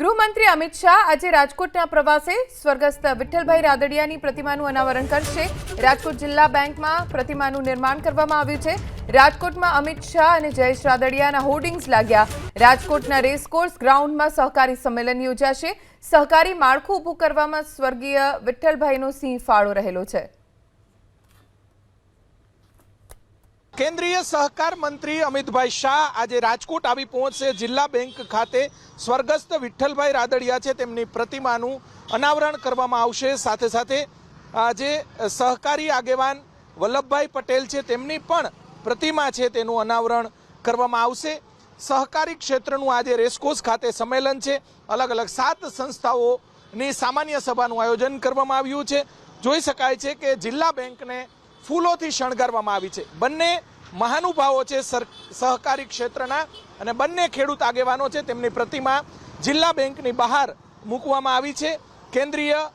ગૃહમંત્રી અમિત શાહ આજે રાજકોટના પ્રવાસે સ્વર્ગસ્થ વિઠ્ઠલભાઈ રાદડિયાની પ્રતિમાનું અનાવરણ કરશે. રાજકોટ જિલ્લા બેંકમાં પ્રતિમાનું નિર્માણ કરવામાં આવ્યું છે. રાજકોટમાં અમિત શાહ અને જયેશ રાદડિયાના હોર્ડિંગ્સ લાગ્યા. રાજકોટના રેસકોર્સ ગ્રાઉન્ડમાં સહકારી સંમેલન યોજાશે. સહકારી માળખું ઊભું કરવામાં સ્વર્ગીય વિઠ્ઠલભાઈનો સિંહ ફાળો રહેલો છે. કેન્દ્રીય સહકાર મંત્રી અમિતભાઈ શાહ આજે રાજકોટ આવી પહોંચશે. જિલ્લા બેંક ખાતે સ્વર્ગસ્થ વિઠ્ઠલભાઈ રાદડિયા છે. તેમની પ્રતિમાનું અનાવરણ કરવામાં આવશે. સાથે સાથે આજે સહકારી આગેવાન વલ્લભભાઈ પટેલ છે. તેમની પણ પ્રતિમા છે તેનું અનાવરણ કરવામાં આવશે. સહકારી ક્ષેત્રનું આજે રેસકોર્સ ખાતે સંમેલન છે. અલગ અલગ સાત સંસ્થાઓની સામાન્ય સભાનું આયોજન કરવામાં આવ્યું છે. જોઈ શકાય છે કે જિલ્લા બેંકને ફૂલોથી શણગારવામાં આવી છે. બંને મહાનુભાવો છે સહકારી ક્ષેત્રના અને બંને ખેડૂત આગેવાનો છે. તેમની પ્રતિમા જિલ્લા બેંકની બહાર મૂકવામાં આવી છે. કેન્દ્રીય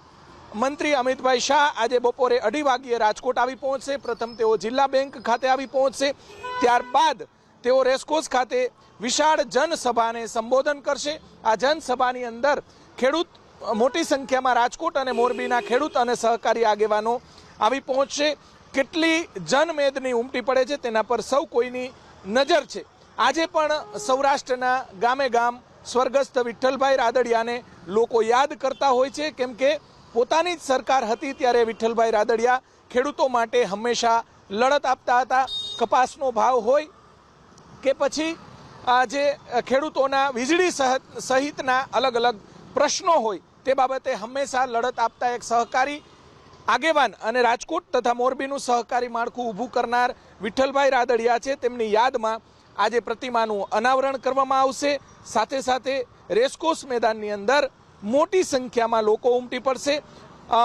મંત્રી અમિતભાઈ શાહ આજે બપોરે અઢી વાગ્યે રાજકોટ આવી પહોંચશે. પ્રથમ તેઓ જિલ્લા બેંક ખાતે આવી પહોંચશે. ત્યારબાદ તેઓ રેસકોર્સ ખાતે વિશાળ જનસભાને સંબોધન કરશે. આ જનસભાની અંદર ખેડૂત, મોટી સંખ્યામાં રાજકોટ અને મોરબીના ખેડૂત અને સહકારી આગેવાનો આવી પહોંચશે. કેટલી જનમેદની ઉમટી પડે છે તેના પર સૌ કોઈની નજર છે. આજે પણ સૌરાષ્ટ્રના ગામે ગામ સ્વર્ગસ્થ વિઠ્ઠલભાઈ રાદડિયાને લોકો યાદ કરતા હોય છે, કેમ કે પોતાની જ સરકાર હતી ત્યારે વિઠ્ઠલભાઈ રાદડિયા ખેડૂતો માટે હંમેશા લડત આપતા હતા, કપાસનો ભાવ હોય કે પછી જે ખેડૂતોના વીજળી સહ- સહિતના અલગ અલગ પ્રશ્નો હોય તે બાબતે હંમેશા લડત આપતા એક સહકારી આગેવાન અને રાજકોટ તથા મોરબીનું સહકારી માળખું ઊભું કરનાર વિઠ્ઠલભાઈ રાદડિયા છે. તેમની યાદમાં આજે પ્રતિમાનું અનાવરણ કરવામાં આવશે. સાથે સાથે રેસકોર્સ મેદાનની અંદર મોટી સંખ્યામાં લોકો ઉમટી પડશે.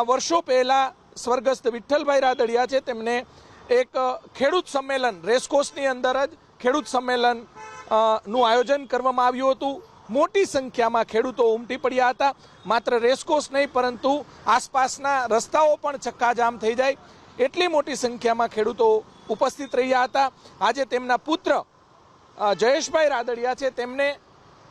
વર્ષો પહેલાં સ્વર્ગસ્થ વિઠ્ઠલભાઈ રાદડિયા છે. તેમને એક ખેડૂત સંમેલન, રેસકોર્સની અંદર જ ખેડૂત સંમેલનનું આયોજન કરવામાં આવ્યું હતું. મોટી સંખ્યામાં ખેડૂતો ઉમટી પડ્યા હતા. માત્ર રેસકોર્સ નહીં, પરંતુ આસપાસના રસ્તાઓ પણ ચક્કાજામ થઈ જાય. એટલી મોટી સંખ્યામાં ખેડૂતો ઉપસ્થિત રહ્યા હતા. આજે તેમના પુત્ર જયેશભાઈ રાદડિયા છે. તેમને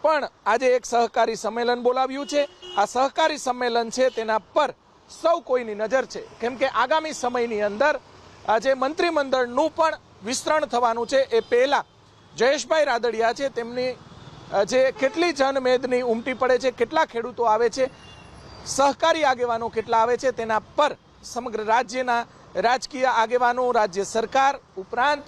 પણ આજે એક સહકારી સંમેલન બોલાવ્યું છે. આ સહકારી સંમેલન છે તેના પર સૌ કોઈની નજર છે. કેમ કે આગામી સમયની અંદર આજે મંત્રીમંડળનું પણ વિસ્તરણ થવાનું છે. એ પહેલાં જયેશભાઈ રાદડિયા છે. તેમની જે કેટલી જનમેદની ઉમટી પડે છે, કેટલા ખેડૂતો આવે છે, સહકારી આગેવાનો કેટલા આવે છે, તેના પર સમગ્ર રાજ્યના રાજકીય આગેવાનો, રાજ્ય સરકાર ઉપરાંત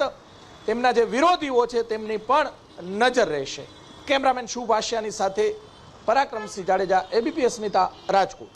તેમના જે વિરોધીઓ છે, તેમની પણ નજર રહેશે. કેમેરામેન શુભ આશિયાની સાથે પરાક્રમસિંહ જાડેજા, એબીપીએસ નેતા રાજકોટ.